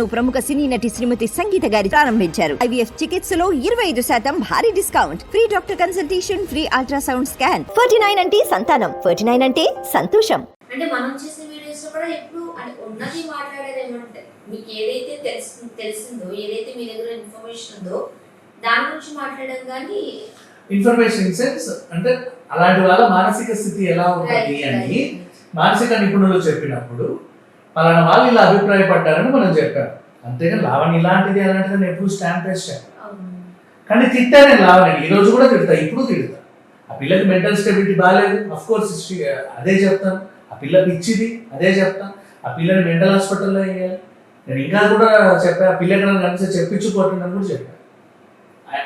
ప్రముఖ సినీ నటి శ్రీమతి సంగీత గారి ప్రారంభించారు. ఐవీఎఫ్ చికిత్సలో ఇరవై ఐదు శాతం భారీ discount. Free doctor consultation free ultrasound scan. Ferty nine అంటే సంతానం. ఫర్టీ నైన్ అంటే సంతోషం. అంటే మనం చేసే వీడియోస్లో కూడా ఎప్పుడు అంటే ఉన్నది మాట్లాడేది ఏమంటే మీకు ఏదైతే తెలుసు తెలిసిందో ఏదైతే మీ దగ్గర ఇన్ఫర్మేషన్ ఉందో దాని గురించి మాట్లాడడం కానీ ఇన్ఫర్మేషన్ ఇన్ సెన్స్ అంటే అలాంటి వాళ్ళ మానసిక స్థితి ఎలా ఉంటుంది అని మానసిక నిపుణులు చెప్పినప్పుడు పలానా వాళ్ళు ఇలా అభిప్రాయపడ్డారని మనం చెప్పాం. అంతేగాని లావణ్య ఇలాంటిది అలాంటిది అని ఎప్పుడు స్టాంప్ వేసాం అవును. కానీ తిట్టానే లావణ్య. ఈ రోజు కూడా తిడతా ఇప్పుడు తిడతా. ఆ పిల్లకి మెంటల్ స్టెబిలిటీ బాగాలేదు అఫ్ కోర్స్ అదే చెప్తాను ఆ పిల్ల పిచ్చిది అదే చెప్తాను ఆ పిల్లని మెంటల్ హాస్పిటల్లో వేయాలి. నేను ఇంకా కూడా చెప్పా ఆ పిల్ల ఎక్కడ కలిసి చెప్పించుకోవట్లేదని కూడా చెప్పాను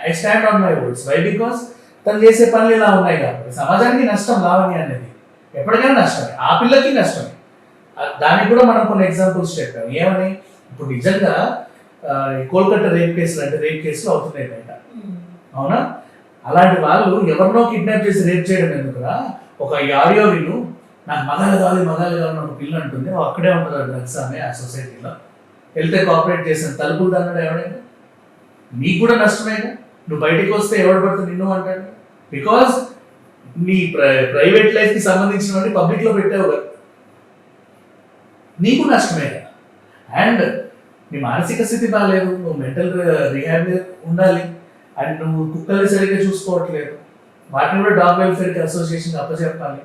I stand on my words why because తను చేసే పనులు ఇలా ఉన్నాయి కాబట్టి. సమాజానికి నష్టం లావణ్య అనేది. ఎప్పటికైనా నష్టమే. ఆ పిల్లకి నష్టమే. దానికి కూడా మనం కొన్ని ఎగ్జాంపుల్స్ చెప్పాం. ఏమని? ఇప్పుడు నిజంగా కోల్కతా రేప్ కేసులు అంటే రేప్ కేసులు అవుతున్నాయి బయట. అవునా? అలాంటి వాళ్ళు ఎవరినో కిడ్నాప్ చేసి రేప్ చేయడం ఎందుకురా? ఒక ఈ ఆడియో విను నాకు మగాలు కావాలి మగాలు కావాలి ఒక పిల్ల అంటుంది. అక్కడే ఉంటుంది డ్రగ్స్ ఆమె ఆ సొసైటీలో వెళ్తే కోఆపరేట్ చేసిన తలుపులు అన్నాడు ఎవడైనా? నీకు కూడా నష్టమేగా? నువ్వు బయటికి వస్తే ఎవడు పడితే నిన్ను అంటాడు? బికాస్ నీ ప్రైవేట్ లైఫ్కి సంబంధించినవన్నీ పబ్లిక్లో పెట్టావు కదా. నీకు నష్టమే అండ్ నీ మానసిక స్థితి బాగాలేదు నువ్వు మెంటల్ రిహాబ్ ఉండాలి. అండ్ నువ్వు కుక్కల్ని సరిగ్గా చూసుకోవట్లేదు. వాటిని కూడా డాగ్ వెల్ఫేర్కి అసోసియేషన్ అప్పచెప్పాలి.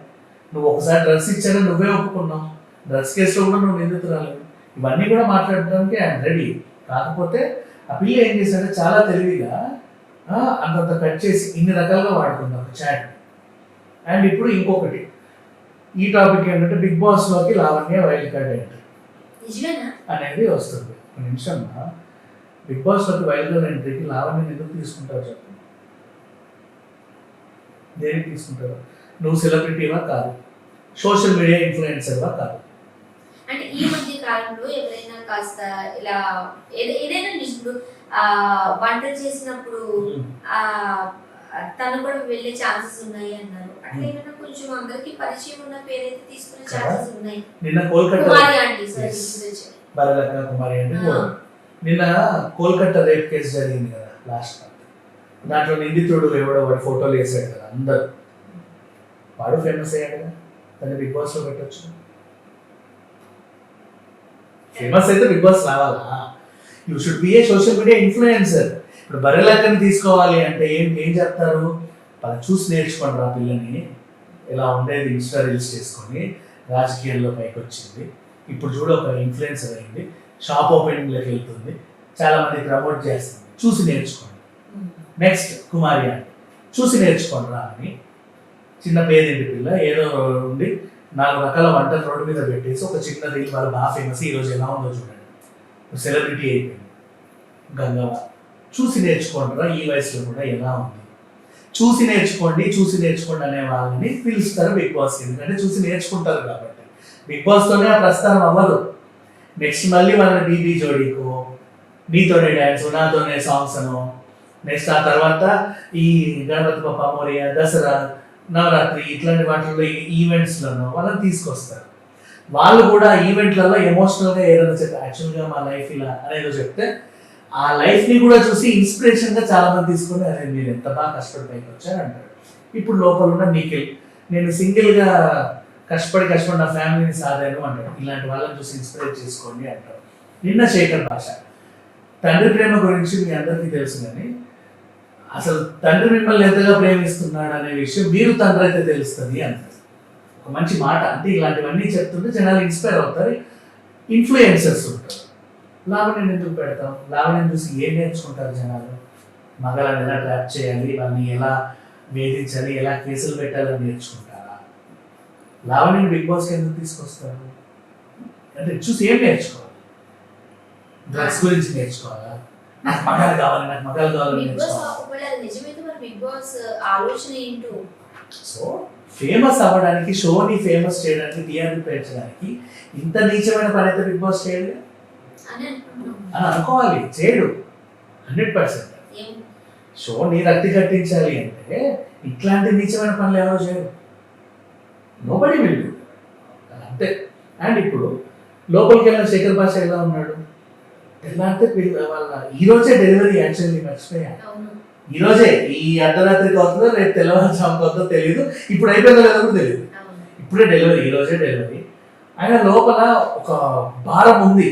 నువ్వు ఒకసారి డ్రగ్స్ ఇచ్చానని నువ్వే ఒప్పుకున్నావు. డ్రగ్స్ కేసులో కూడా నువ్వు నిందితురాలు ఇవన్నీ కూడా మాట్లాడడానికి ఐఎమ్ రెడీ. కాకపోతే ఆ పిల్ల ఏం చేశాడంటే చాలా తెలివిగా అంతంత కట్ చేసి ఇన్ని రకాలుగా వాడుకుంది ఒక చాట్. అండ్ ఇప్పుడు ఇంకొకటి. ఈ టాపిక్ ఏంటంటే బిగ్ బాస్లోకి లావణ్య వైల్డ్ కార్డ్ ఎంట్రీ అనేది వస్తుంది. ఒక నిమిషం బిగ్ బాస్లోకి వైల్డ్ కార్డ్ ఎంట్రీకి లావణ్య ఎందుకు తీసుకుంటావు చెప్పు. దేనికి తీసుకుంటావు నువ్వు సెలబ్రిటీవా కాదు. సోషల్ మీడియా ఇన్ఫ్లుయెన్సర్వా కాదు. అంటే ఈ మధ్య కాలంలో ఎవరైనా కాస్త ఇలా ఏద- ఏదైనా ఆ వంటలు చేసినప్పుడు తను కూడా వెళ్ళే ఛాన్సెస్ ఉన్నాయి అన్నారు. అట్లా ఏమైనా కొంచెం అందరికి పరిచయం ఉన్న పేరైతే తీసుకునే ఛాన్సెస్ ఉన్నాయి. నిన్న కోల్కతా కుమారి ఆంటీ నిన్న కోల్కతా రేప్ కేసు జరిగింది కదా లాస్ట్ మంత్ దాంట్లో నిందితుడు ఎవడో వాడి ఫోటోలు వేసాడు కదా అందరు. వాడు ఫేమస్ అయ్యాడు కదా దాన్ని బిగ్ బాస్లో పెట్టచ్చు. ఫేమస్ అయితే బిగ్ బాస్ రావాలా? You should be a social media influencer ఇప్పుడు బర్రెలక్కని తీసుకోవాలి అంటే ఏం ఏం చెప్తారు వాళ్ళు చూసి నేర్చుకోండి ఆ పిల్లని. ఇలా ఉండేది ఇన్స్టా రీల్స్ చేసుకొని రాజకీయాల్లో పైకి వచ్చింది. ఇప్పుడు చూడ ఒక ఇన్ఫ్లుయెన్సర్ అయింది. షాప్ ఓపెనింగ్లోకి వెళ్తుంది. చాలా మంది ప్రమోట్ చేస్తుంది. చూసి నేర్చుకోండి. నెక్స్ట్ కుమారి అని చూసి నేర్చుకోండి రా అని చిన్న పేదింటి పిల్ల ఏదో ఉండి నాలుగు రకాల వంటలు రోడ్డు మీద పెట్టేసి ఒక చిన్న రీల్ వాళ్ళు బాగా ఫేమస్ ఈ రోజు ఎలా ఉందో చూడండి. సెలబ్రిటీ అయిపోయింది. గంగవ. చూసి నేర్చుకోండి ఈ వయసులో కూడా ఎలా ఉంది? చూసి నేర్చుకోండి చూసి నేర్చుకోండి అనే వాళ్ళని పిలుస్తారు బిగ్ బాస్ ఎందుకంటే చూసి నేర్చుకుంటారు కాబట్టి. బిగ్ బాస్తోనే ఆ ప్రస్థానం అవ్వదు. నెక్స్ట్ మళ్ళీ మన బీబీ జోడీకో నీతోనే డ్యాన్స్ నాతోనే సాంగ్స్ అను. నెక్స్ట్ ఆ తర్వాత ఈ గణపతి బొప్ప మోరియా దసరా నవరాత్రి ఇట్లాంటి వాటిల్లో ఈవెంట్స్లను వాళ్ళని తీసుకొస్తారు. వాళ్ళు కూడా ఈవెంట్లలో ఎమోషనల్గా ఏదైనా చెప్తే యాక్చువల్గా మా లైఫ్ ఇలా అనేదో చెప్తే ఆ లైఫ్ని కూడా చూసి ఇన్స్పిరేషన్గా చాలా మంది తీసుకొని అరే మీరు ఎంత బాగా కష్టపడి పైకి వచ్చారు అంటారు. ఇప్పుడు లోపల ఉన్న నిఖిల్ నేను సింగిల్గా కష్టపడి కష్టపడి నా ఫ్యామిలీని సాధాను అంటారు. ఇలాంటి వాళ్ళని చూసి ఇన్స్పిరేట్ చేసుకోండి అంటారు. నిన్న శేఖర్ భాష. తండ్రి ప్రేమ గురించి మీ అందరికీ తెలుసు కానీ అసలు తండ్రి మిమ్మల్ని ఎంతగా ప్రేమిస్తున్నాడు అనే విషయం మీరు తండ్రి అయితే తెలుస్తుంది అంటారు. ఒక మంచి మాట. అంటే ఇలాంటివన్నీ చెప్తుంటే జనాలు ఇన్స్పైర్ అవుతారు. ఇన్ఫ్లుయెన్సర్స్ ఉంటారు. లావణ్యం ఎందుకు పెడతాం లావణ్యం చూసి ఏం నేర్చుకుంటారు జనాలు? మగాళ్ళని ఎలా ట్రాప్ చేయాలి? వాళ్ళని ఎలా వేధించాలి? ఎలా కేసులు పెట్టాలని నేర్చుకుంటారా? లావణ్యం బిగ్ బాస్కి ఎందుకు తీసుకొస్తారు? అంటే చూసి ఏం నేర్చుకోవాలి? డ్రగ్స్ గురించి నేర్చుకోవాలా? నాకు మగాలు కావాలి నాకు మగాలు బాస్ బాస్ ఏంటో? సో ఫేమస్ అవ్వడానికి షోని ఫేమస్ చేయడానికి టీఆర్పీ పెంచడానికి ఇంత నీచమైన పని అయితే బిగ్ బాస్ చేయడు అని అనుకోవాలి. చేయడు. Hundred percent. ఏం? షోని రక్తి కట్టించాలి అంటే ఇట్లాంటి నీచమైన పనులు ఎవరు చేయరు. నోబడి విల్ అంతే. అండ్ ఇప్పుడు లోపలికి వెళ్ళిన శేఖర్ భాష ఎలా ఉన్నాడు? ఎలా అంటే పిల్ల వాళ్ళ ఈ రోజే డెలివరీ యాక్చువల్లీ మర్చిపోయా అవును. ఈ రోజే ఈ అర్ధరాత్రికి అవుతుందో రేపు తెల్లవారుజాముకి అవుతుందో తెలియదు ఇప్పుడు అయిపోయిందో లేదో కూడా తెలియదు ఇప్పుడే డెలివరీ ఈ రోజే డెలివరీ. ఆయన లోపల ఒక భారం ఉంది.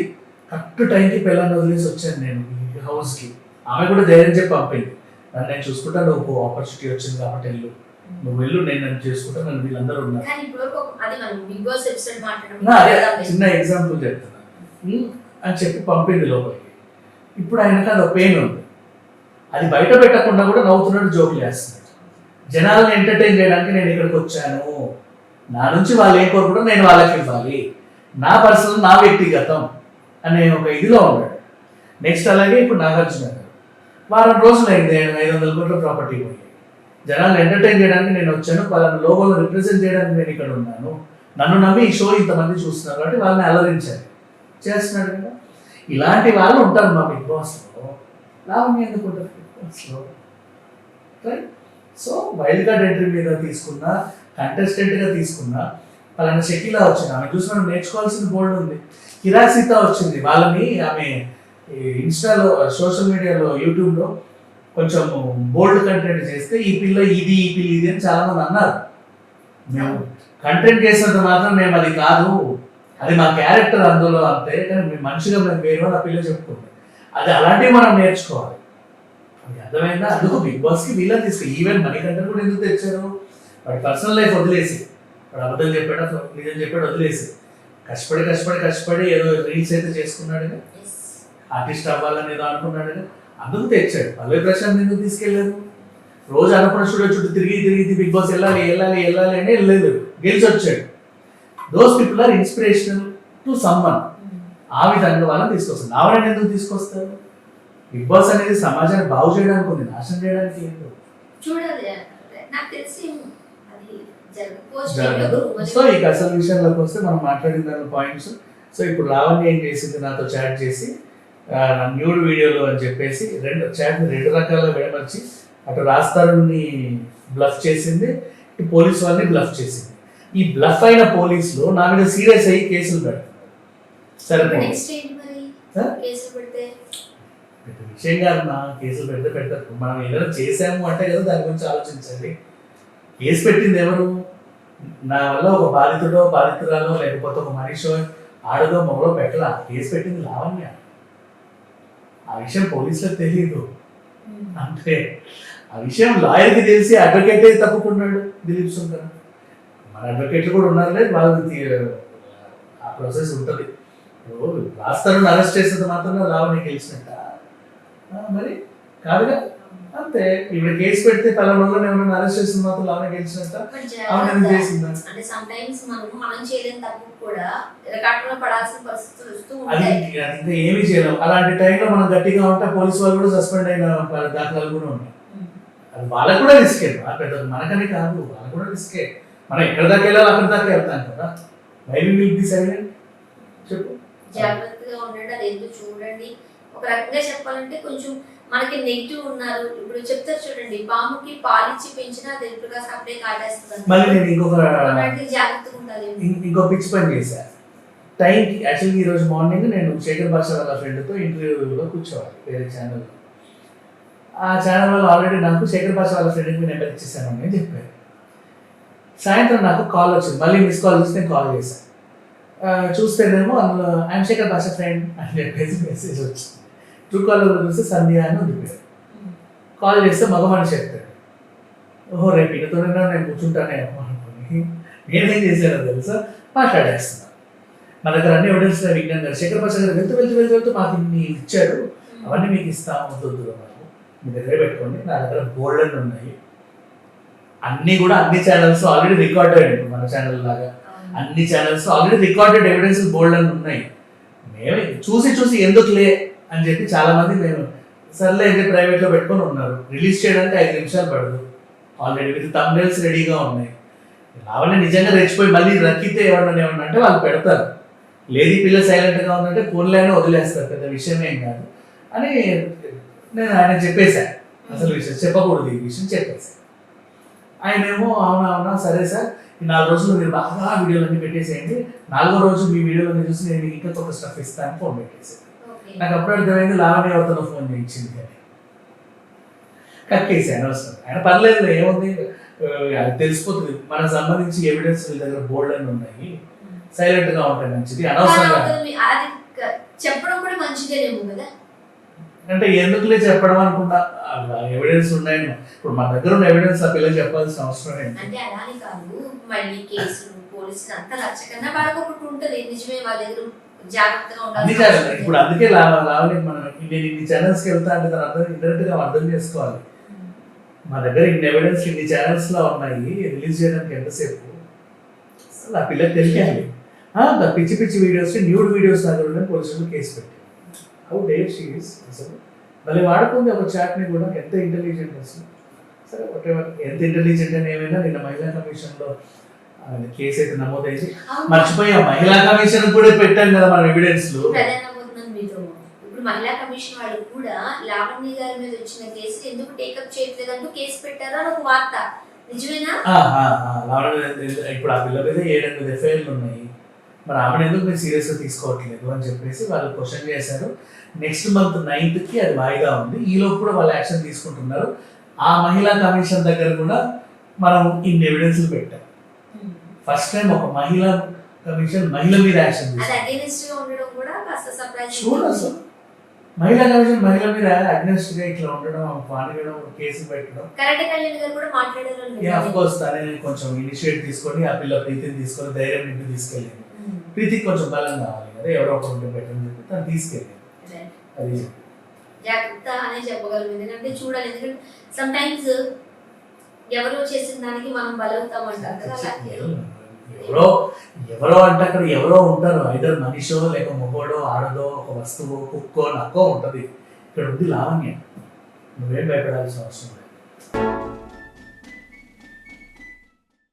కరెక్ట్ టైంకి పిల్లల్ని వదిలేసి వచ్చాను నేను ఈ హౌస్కి. ఆమె కూడా ధైర్యం చెప్పి పంపింది. నన్ను నేను చూసుకుంటా నువ్వు ఆపర్చునిటీ వచ్చింది కాబట్టి వెళ్ళు. నువ్వు వెళ్ళు నేను నన్ను చేసుకుంటా నన్ను వీళ్ళందరూ ఉన్నారు. చిన్న ఎగ్జాంపుల్ చెప్తున్నా. ఉమ్, అని చెప్పి పంపింది లోపలికి. ఇప్పుడు ఆయనకు అది పెయిన్ ఉంది. అది బయట పెట్టకుండా కూడా నవ్వుతున్నాడు జోకులు వేస్తున్నాడు జనాలను ఎంటర్టైన్ చేయడానికి నేను ఇక్కడికి వచ్చాను. నా నుంచి వాళ్ళు ఏం కోరుకుంటో నేను వాళ్ళకి ఇవ్వాలి. నా పర్సనల్ నా వ్యక్తిగతం. అనే ఒక ఇదిలో ఉన్నాడు. నెక్స్ట్ అలాగే ఇప్పుడు నాగార్జున గారు. వారం రోజులు అయింది ఐదు వందల కోట్ల ప్రాపర్టీ పోయి జనాలు ఎంటర్టైన్ చేయడానికి నేను వచ్చాను వాళ్ళని లోగోలు రిప్రజెంట్ చేయడానికి నేను ఇక్కడ ఉన్నాను. నన్ను నమ్మి ఈ షో ఇంతమంది చూస్తున్నారు కాబట్టి వాళ్ళని అలరించాలి చేస్తున్నాడు కదా. ఇలాంటి వాళ్ళు ఉంటారు మా బిగ్ బాస్లో లాభం ఎందుకు ఉంటారు బిగ్ బాస్లో right so wild card entry మీద తీసుకున్న కంటెస్టెంట్గా తీసుకున్న వాళ్ళని షకిలా వచ్చింది. ఆమె చూసి మనం నేర్చుకోవాల్సిన బోర్డు ఉంది. కిరాసిత వచ్చింది. వాళ్ళని ఆమె ఈ ఇన్స్టాలో సోషల్ మీడియాలో యూట్యూబ్లో కొంచెం బోల్డ్ కంటెంట్ చేస్తే ఈ పిల్ల ఇది ఈ పిల్ల ఇది అని చాలామంది అన్నారు. మేము కంటెంట్ చేసినంత మాత్రం మేము అది కాదు. అది మా క్యారెక్టర్ అందులో అంతే కానీ మేము మనిషిగా మేము వేరు ఆ పిల్ల చెప్పుకుంది అది అలాంటివి మనం నేర్చుకోవాలి. అది అర్థమైందా? అందుకు బిగ్ బాస్కి వీళ్ళని తీసుకు ఈవెన్ మనీ కంటెంట్ కూడా ఎందుకు తెచ్చారు? వాడి పర్సనల్ లైఫ్ వదిలేసి. వాడు అబద్ధం చెప్పాడు నిజం చెప్పాడు వదిలేసి కష్టపడి కష్టపడి కష్టపడి ఏదో రీల్స్ అయితే చేసుకున్నాడు Yes. ఆర్టిస్ట్ అవ్వాలని ఏదో అనుకున్నాడు అందుకు తెచ్చాడు. పల్లవి ప్రశాంత్ ఎందుకు తీసుకెళ్ళారు రోజు అన్నపూర్ణ స్టూడియో చుట్టూ తిరిగి తిరిగి బిగ్ బాస్ వెళ్ళాలి వెళ్ళాలి వెళ్ళాలి అని వెళ్ళలేదు. గెలిచి వచ్చాడు those people are inspirational to someone. ఆ విధంగా వాళ్ళని తీసుకొస్తారు నావరని ఎందుకు తీసుకొస్తారు బిగ్ బాస్ అనేది సమాజాన్ని బాగు చేయడానికి ఉంది నాశనం చేయడానికి ఏంటో చూడాలి నాకు తెలిసి సో ఇక అసలు విషయంలోకి వస్తే మనం మాట్లాడిన దాని పాయింట్స్ సో ఇప్పుడు లావణ్య ఏం చేసింది నాతో చాట్ చేసి న్యూడ్ వీడియోలో అని చెప్పేసి రెండు చాట్ రెండు రకాలుగా విడమర్చి అటు రాస్తారుని బ్లఫ్ చేసింది ఇటు పోలీస్ వాళ్ళని బ్లఫ్ చేసింది. ఈ బ్లఫ్ అయిన పోలీసులు నా మీద సీరియస్ అయ్యి కేసులు పెడతారు. సరే విషయం కాదు నా కేసులు పెడితే పెడతారు. మనం ఏదైనా చేసాము అంటే కదా దాని గురించి ఆలోచించండి. కేసు పెట్టింది ఎవరు? నా వల్ల ఒక బాధితుడో బాధితురాలో లేకపోతే ఒక మనిషో ఆడదో మొగలో పెట్టలా? కేసు పెట్టింది లావణ్య. ఆ విషయం పోలీసులకు తెలియదు అంటే ఆ విషయం లాయర్కి తెలిసి అడ్వకేటే తప్పుకున్నాడు దిలీప్ సుంకర్ మన అడ్వకేట్లు కూడా ఉన్నారు లేదు వాళ్ళకి ఆ ప్రాసెస్ ఉంటుంది. రాస్తారని అరెస్ట్ చేసేది మాత్రం లావణ్య గెలిచినట్ట. మరి కాదుగా? అంతే. ఇప్పుడు కేసు పెడితే పలానా ఎవరైనా అరెస్ట్ చేసిన మాత్రం లావణ్య గెలిచినట్ట? ఆమె. చేసిందా? అంటే సమ్ టైమ్స్ మనం మనం చేయలేని తప్పు కూడా రికార్డులో పడాల్సిన పరిస్థితులు వస్తూ ఉంటాయి. అది ఏమీ చేయలేం. అలాంటి టైంలో మనం గట్టిగా ఉంటే పోలీసు వాళ్ళు కూడా సస్పెండ్ అయిన దాఖలాలు కూడా ఉన్నాయి అది వాళ్ళకు కూడా రిస్కే పెద్ద మనకని కాదు వాళ్ళకు కూడా రిస్కే మనం ఎక్కడ దాకా వెళ్ళాలి అక్కడ దాకా వెళ్తాం కదా. వై విల్ బి సైలెంట్ చెప్పు. జాగ్రత్తగా ఉండండి అది ఎందుకు చూడండి. ఒక రకంగా చెప్పాలంటే కొంచెం మనకి నెగిటివ్ ఉన్నారు. ఇప్పుడు చెప్తారు చూడండి పాముకి పాలిచ్చి పెంచినా ఎప్పుడుగా సపడే కాటేస్తుంది. మళ్ళీ నేను ఇంకొక జాగ్రత్తగా ఉండాలి. ఇంకో పిచ్ పని చేశా. టైంకి యాక్చువల్లీ ఈ రోజు మార్నింగ్ నేను శేఖర్ భాష వాళ్ళ ఫ్రెండ్తో ఇంటర్వ్యూలో కూర్చోవాలి వేరే ఛానల్లో. ఆ ఛానల్ వాళ్ళు ఆల్రెడీ నాకు శేఖర్ భాష వాళ్ళ ఫ్రెండ్కి నెంబర్ ఇచ్చేసాను అని చెప్పారు. సాయంత్రం నాకు కాల్ వచ్చింది. మళ్ళీ మిస్ కాల్ చూసి నేను కాల్ చేశాను చూస్తేనేమో అందులో ఐఎమ్ శేఖర్ భాష ఫ్రెండ్ అని చెప్పేసి మెసేజ్ వచ్చింది. ట్రూ కాలర్లో చూస్తే సంధ్య అని ఉంది పేరు. కాల్ చేస్తే మగ మనిషి చెప్తాడు. ఓహో రేపు ఈయనతోనే నేను కూర్చుంటానేమో అనుకుని నేనేం చేశానో తెలుసా? మాట్లాడేస్తున్నాను మా దగ్గర అన్ని ఎవిడెన్స్ విజ్ఞాన్ గారు శేఖర్ భాష గారు వెళ్తూ వెళ్తూ వెళ్తూ వెళ్తూ మాకు ఇన్ని ఇచ్చాడు. అవన్నీ మీకు ఇస్తాము వద్దు మనకు మీ దగ్గర పెట్టుకోండి. నా దగ్గర బోల్డ్ ఉన్నాయి. అన్నీ కూడా అన్ని ఛానల్స్ ఆల్రెడీ రికార్డ్ అయ్యాయి ఇప్పుడు మన ఛానల్ లాగా. అన్ని ఛానల్స్ ఆల్రెడీ రికార్డెడ్ ఎవిడెన్స్ బోల్డ్ అని ఉన్నాయి. మేమే చూసి చూసి ఎందుకులే? అని చెప్పి చాలా మంది సర్లే అయితే ప్రైవేట్లో పెట్టుకొని ఉన్నారు. రిలీజ్ చేయడానికి ఐదు నిమిషాలు పడదు. ఆల్రెడీ విత్ తమ్నేల్స్ రెడీగా ఉన్నాయి. రావాలని నిజంగా రెచ్చిపోయి మళ్ళీ రక్కితే ఎవరన్నా ఏమన్నా అంటే వాళ్ళు పెడతారు. లేడీ పిల్ల సైలెంట్గా ఉందంటే ఫోన్లైనా వదిలేస్తారు. పెద్ద విషయం ఏం కాదు. అని నేను ఆయన చెప్పేశాను అసలు విషయం చెప్పకూడదు. ఈ విషయం చెప్పేశాను ఆయన ఏమో అవునా అవునా సరే సార్. ఈ నాలుగు రోజులు మీరు బాగా వీడియోలన్నీ పెట్టేసేయండి. నాలుగో రోజు మీ వీడియోలన్నీ చూసి నేను ఇంకా కొత్త స్టఫ్ ఇస్తాను ఫోన్ పెట్టేసాను నాకు అప్పుడు అర్థమైంది లావణ్య అవతల ఫోన్ చేయించింది అని. కక్కేసి అనవసరం. ఆయన పర్లేదు ఏముంది? తెలిసిపోతుంది. మనకు సంబంధించి ఎవిడెన్స్ వీళ్ళ దగ్గర బోల్డ్ అని ఉన్నాయి. సైలెంట్గా ఉంటాయి మంచిది అనవసరంగా. మీ- చెప్పడం కూడా మంచిదేనేమో కదా? అంటే ఎందుకులే చెప్పడం అనుకున్నా ఎవిడెన్స్ ఉన్నాయని. ఇప్పుడు మన దగ్గర ఉన్న ఎవిడెన్స్ ఆ పిల్లలు చెప్పాల్సిన అవసరం ఏంటి? అంటే అలానే కాదు. మళ్ళీ కేసులు పోలీసులు అంతా వాళ్ళకి ఒకటి ఉంటుంది. నిజమే వాళ్ళ దగ్గర జాగ్రత్తగా ఉండాలి ఇప్పుడు అందుకే లావ లావలే మనం నేను ఇన్ని ఛానల్స్కి వెళ్తా అంటే దాని అర్థం ఇండైరెక్ట్గా అర్థం చేసుకోవాలి. మా దగ్గర ఇన్ని ఎవిడెన్స్ ఇన్ని ఛానల్స్లో ఉన్నాయి రిలీజ్ చేయడానికి ఎంతసేపు? అసలు ఆ పిల్లకి తెలియాలి. పిచ్చి పిచ్చి వీడియోస్ న్యూడ్ వీడియోస్ ఉండే పోలీసులు కేసు పెట్టి హౌ డేర్ షీస్ అసలు? మళ్ళీ వాడుకుంది ఒక చాట్ని కూడా ఎంత ఇంటెలిజెంట్ అసలు? సరే whatever. ఎంత ఇంటెలిజెంట్ అని ఏమైనా నిన్న మహిళా కమిషన్లో కేసు అయితే నమోదైంది. మర్చిపోయా. మహిళా కమిషన్ కూడా పెట్టాం కదా మన ఎవిడెన్స్లో. ఇప్పుడు మహిళా కమిషన్ వాళ్ళు కూడా లావణ్య గారి మీద వచ్చిన కేసు ఎందుకు టేకప్ చేయట్లేదంటూ కేసు పెట్టారు? ఒక వార్త. నిజమేనా? ఇప్పుడు ఆ పిల్ల మీద ఏడెనిమిది ఎఫ్ఐఆర్లు ఉన్నాయి. మరి ఆమెను ఎందుకు మీరు సీరియస్గా తీసుకోవట్లేదు అని చెప్పేసి వాళ్ళు క్వశ్చన్ చేశారు. నెక్స్ట్ మంత్ నైన్త్కి అది వాయిదా ఉంది. ఈ లోపు కూడా వాళ్ళు యాక్షన్ తీసుకుంటున్నారు. ఆ మహిళా కమిషన్ దగ్గర కూడా మనం ఇన్ని ఎవిడెన్స్లు పెట్టాం. ఫస్ట్ టైం ఒక మహిళా కమిషన్ మహిళ మీద యాక్షన్ చూడు అసలు. మహిళా కమిషన్ మహిళ మీద అగ్నెస్ట్గా ఇట్లా ఉండడం పాడగడం కేసు పెట్టడం. ఆఫ్ కోర్స్ తనే కొంచెం ఇనిషియేట్ తీసుకొని ఆ పిల్ల ప్రీతిని తీసుకొని ధైర్యం నింపి తీసుకెళ్ళింది. ప్రీతికి కొంచెం బలం కావాలి కదా ఎవరో ఒకరు ఉంటే అని చెప్పి తను తీసుకెళ్ళింది. అది. జాగ్రత్త అనే చెప్పగలం ఎందుకంటే చూడాలి ఎందుకంటే సమ్ టైమ్స్ ఎవరో చేసిన దానికి మనం బలవుతాం అంటారు కదా ఎవరో ఎవరో అంటే అక్కడ ఎవరో ఉంటారు. ఐదర్ మనిషో లేక మొగోడో ఆడదో ఒక వస్తువు కుక్కో నక్కో ఉంటది. ఇక్కడ ఉంది లావణ్య. నువ్వేం భయపడాల్సిన అవసరం లేదు.